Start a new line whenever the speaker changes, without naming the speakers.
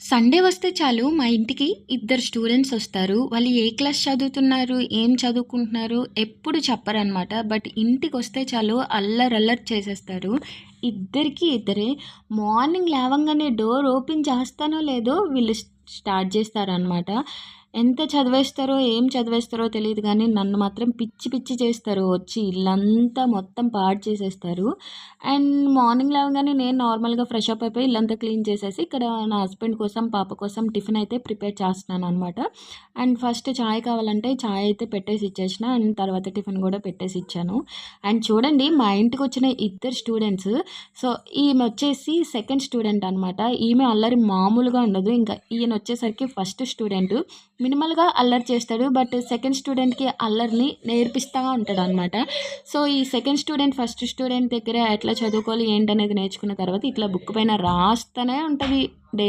Sunday వస్తే చాలు మా ఇంటికి ఇద్దరు స్టూడెంట్స్ వస్తారు. వాళ్ళు ఏ క్లాస్ చదువుతున్నారు ఏం చదువుకుంటున్నారు ఎప్పుడు చెప్పరనమాట బట్ ఇంటికి వస్తే చాలు అల్లరి అల్లరి చేసేస్తారు. ఇద్దరికి ఇద్దరే. మార్నింగ్ లేవంగానే డోర్ ఓపెన్ చేస్తానో లేదో వీళ్ళు స్టార్ట్ చేస్తారనమాట ఎంత చదివేస్తారో ఏం చదివేస్తారో తెలియదు కానీ నన్ను మాత్రం పిచ్చి పిచ్చి చేస్తారు. వచ్చి ఇల్లంతా మొత్తం పాడు చేసేస్తారు. అండ్ మార్నింగ్ లేవగానే నేను నార్మల్గా ఫ్రెష్ అప్ అయిపోయి ఇల్లంతా క్లీన్ చేసేసి ఇక్కడ నా హస్బెండ్ కోసం పాప కోసం టిఫిన్ అయితే ప్రిపేర్ చేస్తున్నాను అనమాట అండ్ ఫస్ట్ చాయ్ కావాలంటే చాయ్ అయితే పెట్టేసి ఇచ్చేసిన. అండ్ తర్వాత టిఫిన్ కూడా పెట్టేసి ఇచ్చాను. అండ్ చూడండి మా ఇంటికి వచ్చిన ఇద్దరు స్టూడెంట్స్. సో ఈమె వచ్చేసి సెకండ్ స్టూడెంట్ అనమాట ఈమె అల్లరి మామూలుగా ఉండదు. ఇంకా ఈయన వచ్చేసరికి ఫస్ట్ స్టూడెంట్. మినిమల్గా అల్లరి చేస్తాడు బట్ సెకండ్ స్టూడెంట్కి అల్లరిని నేర్పిస్తూ ఉంటాడు అనమాట సో ఈ సెకండ్ స్టూడెంట్ ఫస్ట్ స్టూడెంట్ దగ్గర ఎట్లా చదువుకోవాలి ఏంటనేది నేర్చుకున్న తర్వాత ఇట్లా బుక్ పైన రాస్తూనే ఉంటుంది డే